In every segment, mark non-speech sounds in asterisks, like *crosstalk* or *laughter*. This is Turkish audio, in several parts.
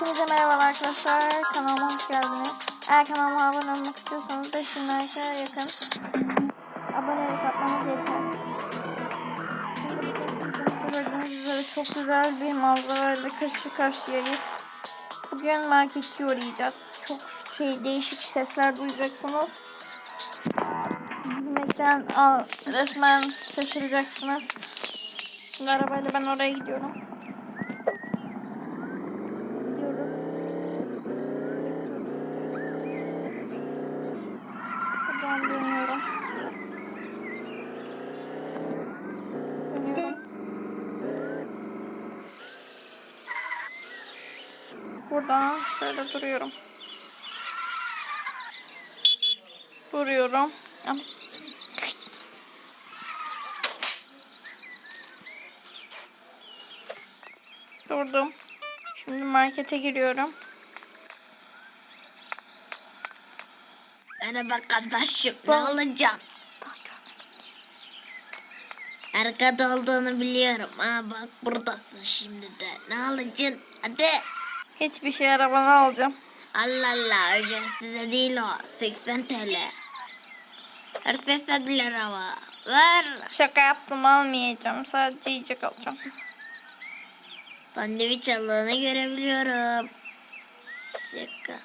Hepinize merhaba arkadaşlar. Kanalıma hoş geldiniz. Eğer kanalıma abone olmak istiyorsanız 5000 like'a yakın abonelik atmanız yeter. Gördüğünüz üzere çok güzel bir manzarayla karşı karşıyayız. Bugün marketçi uğrayacağız. Çok şey değişik sesler duyacaksınız. Gülmekten al, resmen şaşıracaksınız. Şimdi arabayla ben oraya. Gidiyorum. Şöyle duruyorum. Ama Durdum. Şimdi markete giriyorum. Merhaba kardeşim. Ne alacaksın? Arkada olduğunu biliyorum. Ha bak buradasın şimdi de. Ne alacaksın? Hadi. Hiçbir şey arabana alacağım. Allah Allah ücretsiz değil o. 80 TL. Her ses edilir ama. Ver. Şaka yaptım almayacağım. Sadece yiyecek alacağım. Sandviç aldığını görebiliyorum. Şaka.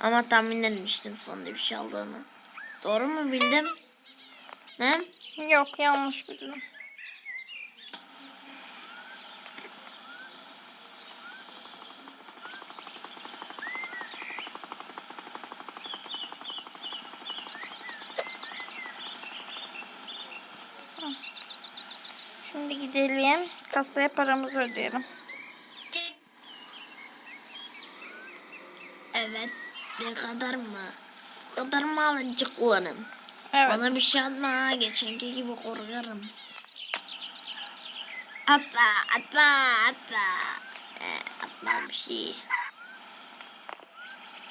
Ama tahmin etmiştim sandviç aldığını. Doğru mu bildim? Ne? Yok yanlış bildim. Şimdi gidelim. Kasaya paramızı ödeyelim. Evet. Ne kadar mı? Bu kadar mı alacak olanım? Evet. Bana bir şey atma ha. Geçenki gibi korkarım. Atla, atla, atla. Ee, bir şey.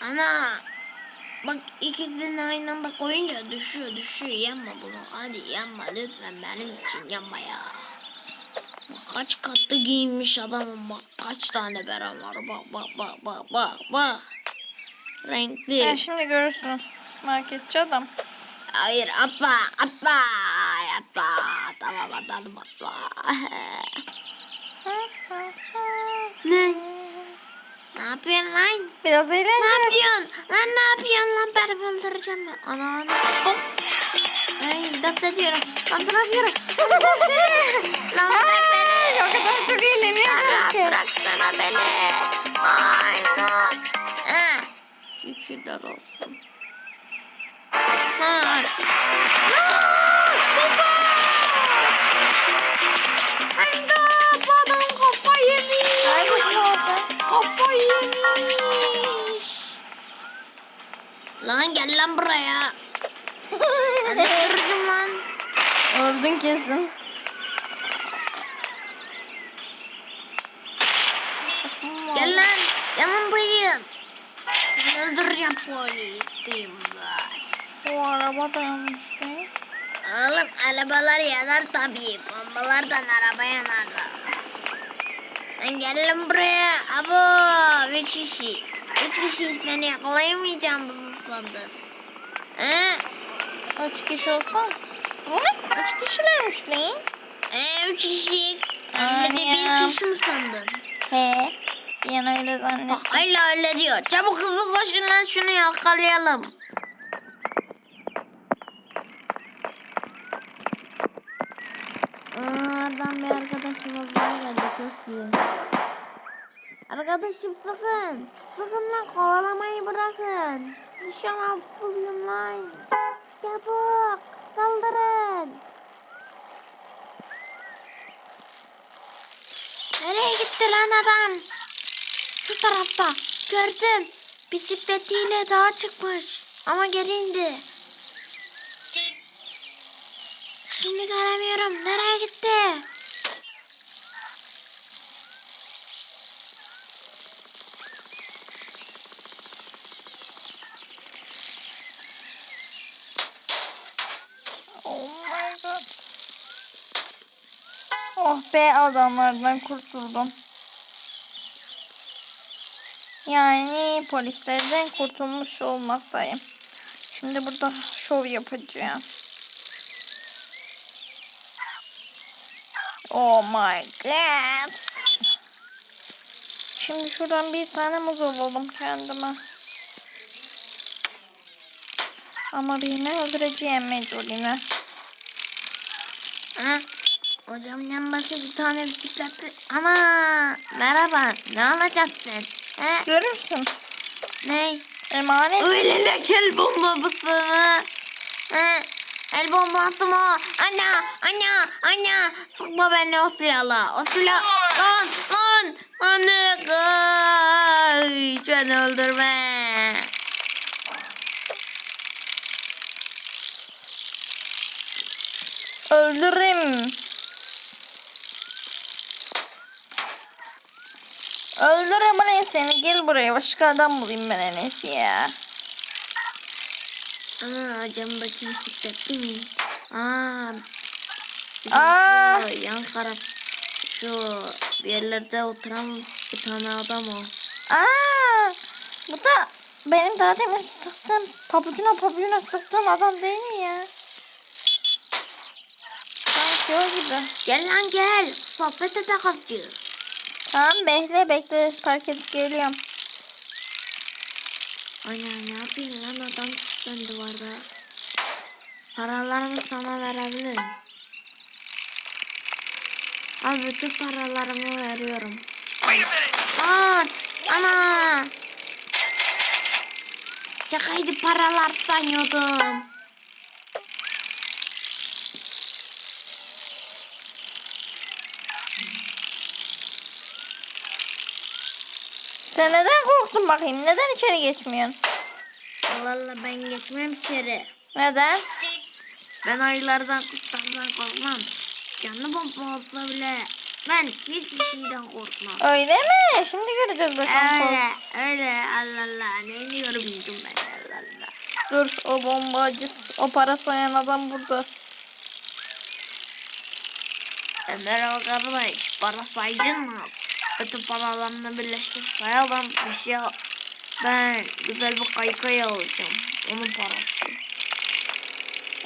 Ana. Bak ikisini aynı anda koyunca düşüyor, düşüyor. Yanma bunu. Hadi yanma lütfen benim için yanma ya. Kaç katlı giyinmiş adamım bak. Kaç tane beren var. Bak bak bak bak bak bak. Renkli. Sen şimdi görürsün. Marketçi adam. Hayır atma atma atma tamam atalım atma. ne? Ne yapıyorsun lan? Biraz Ne eğleneceğiz. yapıyorsun? Lan ne yapıyorsun lan beni öldüreceğim ben. Ana ana. Hop. Ay dans ediyorum. Dans ediyorum. *laughs* lan bırak beni. O kadar çok eğleniyorsun Rahat ki. bıraksana beni. Ay lan. Ha. Şükürler olsun. Ha. Hayda. Lan gel lan buraya. Hadi öldürürüm lan. Öldün kesin. Gel lan yanındayım. Seni öldüreceğim polisim var. O araba da yanmış değil. Oğlum arabalar yanar tabii. Bombalardan araba yanar. Lan gel lan buraya. Abo üç kişi. Üç kişi seni yakalayamayacağım mı sandın? He? Üç kişi olsa? Ne? Üç kişilermiş lan. E, üç kişi. Bir de bir kişi mi sandın? He. Ben öyle zannettim. Bak hala öyle diyor. Çabuk hızlı koşun lan şunu yakalayalım. Oradan bir arkadaşımız daha geldi iyi. Arkadaşım sıkın. Sıkın lan kovalamayı bırakın. Nişan bulayım lan. Çabuk saldırın. Nereye gitti lan adam? Şu tarafta. Gördüm. Bisikletiyle dağa çıkmış. Ama geri indi. Şimdi göremiyorum. Nereye gitti? Oh. Oh be adamlardan kurtuldum. Yani polislerden kurtulmuş olmaktayım. Şimdi burada şov yapacağım. Oh my god. Şimdi şuradan bir tane muz alalım kendime. Ama birini öldüreceğim mecburen. Ha? Hocam yanındaki bir tane bisikletli. Ana merhaba ne alacaksın? He? Görürsün. Ne? Emanet. Öyle de el bombası mı? He? El bombası mı? Ana ana ana sıkma beni o silahla. O silah lan lan anne kaç beni öldürme. Öldürürüm. Öldürürüm ben seni. Gel buraya. Başka adam bulayım ben en iyisi ya. Ana camdaki bisikletli mi? Aa. Aa. Şu yan taraf şu bir yerlerde oturan bir tane adam o. Aa, bu da benim daha demin sıktığım pabucuna pabucuna sıktığım adam değil mi ya? Sanki o gibi. Gel lan gel. Sohbet edek azıcık. Tamam bekle bekle fark edip geliyorum. Ana ne yapayım lan adam sen duvarda. Paralarımı sana verebilirim. Al bütün paralarımı veriyorum. Lan ana. Şakaydı paralar sanıyordum. Sen neden korktun bakayım? Neden içeri geçmiyorsun? Vallahi ben geçmem içeri. Neden? Ben ayılardan kurtlardan korkmam. Canlı bomba olsa bile ben hiçbir şeyden korkmam. Öyle mi? Şimdi göreceğiz bakalım. Öyle öyle Allah Allah ne diyorum bildim ben Allah Allah. Dur o bombacı, o para soyan adam burada. Merhaba kardeş para sayıcın mı? Bütün paralarını birleştir sayalım bir şey. Ben güzel bir kaykay alacağım. Onun parası.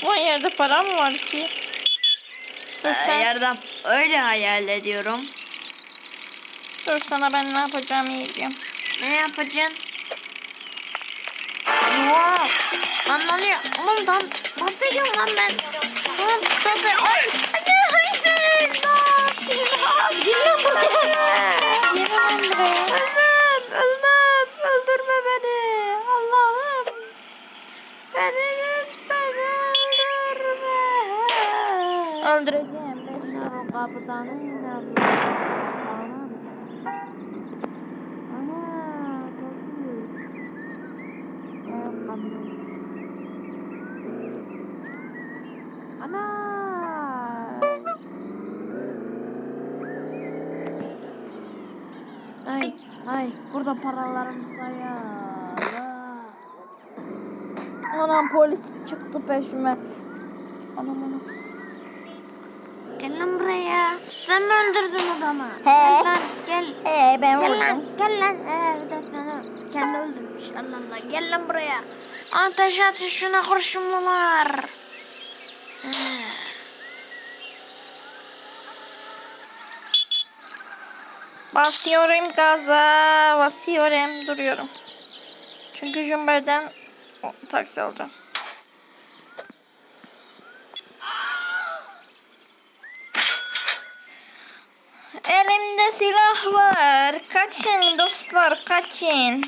O yerde para mı var ki? Ee, sen, yerden öyle hayal ediyorum. dur sana ben ne yapacağımı yiyeceğim. Ne yapacaksın? Wow. Lan ne oluyor? Oğlum lan bahsediyorum lan ben. Oğlum tabii. Ben o kaptanım. Ana. Çok. Ana. Ay, ay, burada paralarımız var ya. Anam polis çıktı peşime. Anam anam. Gel lan buraya. Sen mi öldürdün adamı? He. Gel lan, gel. Ee ben Gel vurdum. lan, gel lan. Ee, bir de sana kendi öldürmüş. Allah, gel lan buraya. Ateş atın şuna kurşunlular. He. Basıyorum gaza. Basıyorum. Duruyorum. Çünkü Jumber'den taksi alacağım. Silah var. Kaçın dostlar kaçın.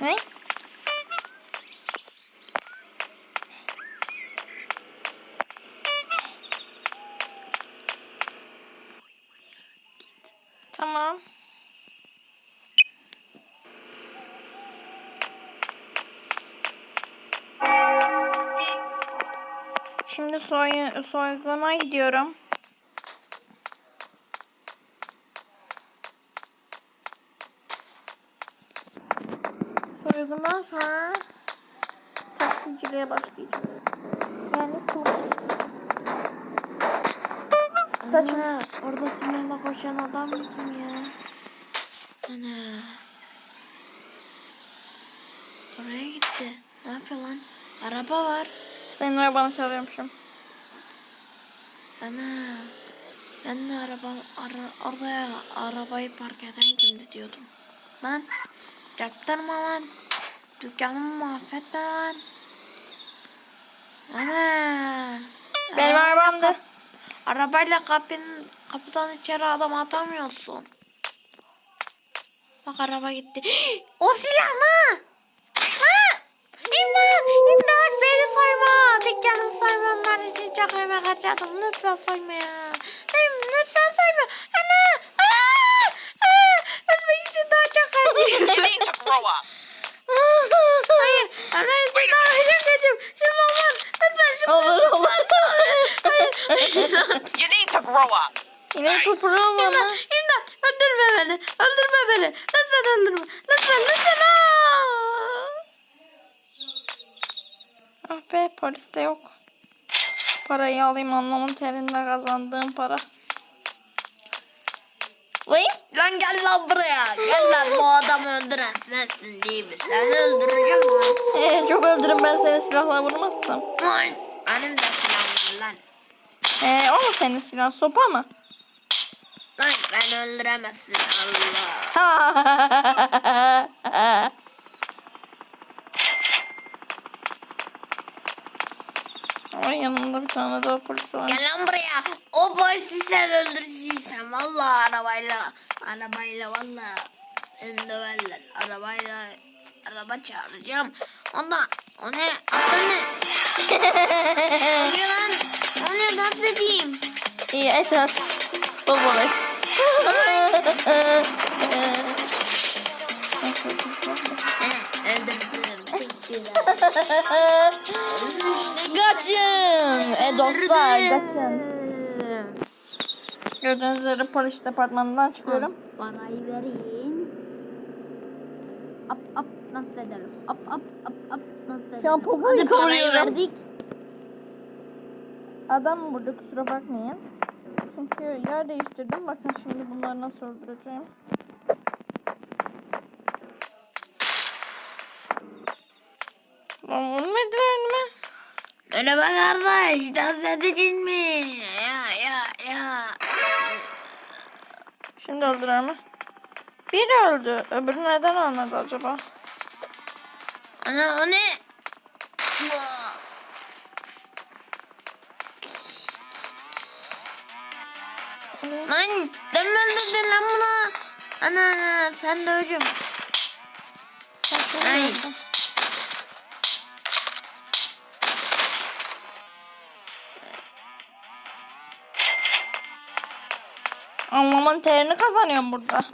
Ne? Tamam. Şimdi soy soyguna gidiyorum. Soygundan sonra taksiciliğe başlayacağım. Yani çok Saçma. Ana, orada sinirle koşan adam kim ya? Ana. Oraya gitti. Ne yapıyor lan? Araba var. Senin arabanı çalıyormuşum. Ana. Ben de araba ara, oraya arabayı park eden kimdi diyordum. Lan. Çaktırma lan. Dükkanımı mahvetme lan. Ana. Benim Araba- arabamdı. Arabayla kapın, kapıdan içeri adam atamıyorsun. Bak araba gitti. *gasps* o silah mı? İmdat! İmdat! Beni soyma! Dükkanımı soyma onlar için çok emek harcadım. Lütfen soyma ya. Değil Lütfen soyma. Ana! Ana! Aa! Ölmek için daha çok You acıyorum. need to grow up. Hayır. Ölmek için daha acıyorum. Şimdi olmaz. Lütfen şimdi Olur olur. You need to grow up. Yine toprağım İmdat, bana. imdat, öldürme beni, öldürme beni, lütfen öldürme, lütfen, lütfen. Aa! Ah be polis de yok. Parayı alayım anlamın terinde kazandığım para. Vay. Lan gel lan buraya, gel lan bu adamı öldüren sensin değil mi? Seni öldüreceğim lan. Ee, çok öldürün ben seni silahla vurmazsam. Lan, benim de silahım var lan. Ee, o mu senin silahın sopa mı? Lan beni öldüremezsin Allah. *laughs* Ama yanımda bir tane daha polis var. Gel lan buraya, o polisi sen öldüreceksin valla arabayla. Arabayla valla. Seni döverler, arabayla. Araba çağıracağım. Onda, o ne, adı ne? O ne lan? O ne dans edeyim? İyi et at. Bol et. *laughs* Kaçın. E dostlar kaçın. Gördüğünüz üzere polis departmanından çıkıyorum. Parayı vereyim. Up up nasıl edelim? Up up up up nasıl edelim? Şu an popoyu verdik. Adam burada kusura bakmayın. Çünkü yer değiştirdim. Bakın şimdi bunları nasıl öldüreceğim. Lan ölmediler mi? Merhaba kardeş, dans edeceksin mi? Ya ya ya. Şimdi öldürer mi? Biri öldü. Öbürü neden ölmedi acaba? Ana o ne? Lan deme öldürdün lan bunu. Ana sen de hocam. Sen şunu Anlamın terini kazanıyorum burada.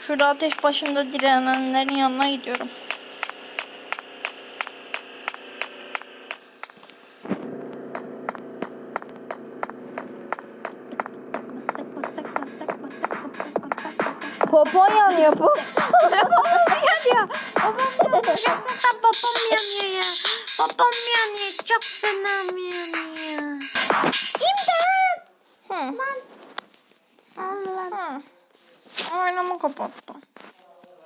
Şurada ateş başında direnenlerin yanına gidiyorum. Popo yanıyor bu. yanıyor. Babam yanıyor. Babam yanıyor ya. Babam yanıyor. Çok fena yanıyor. İmdat. Hı. Allah. Oynama kapattım.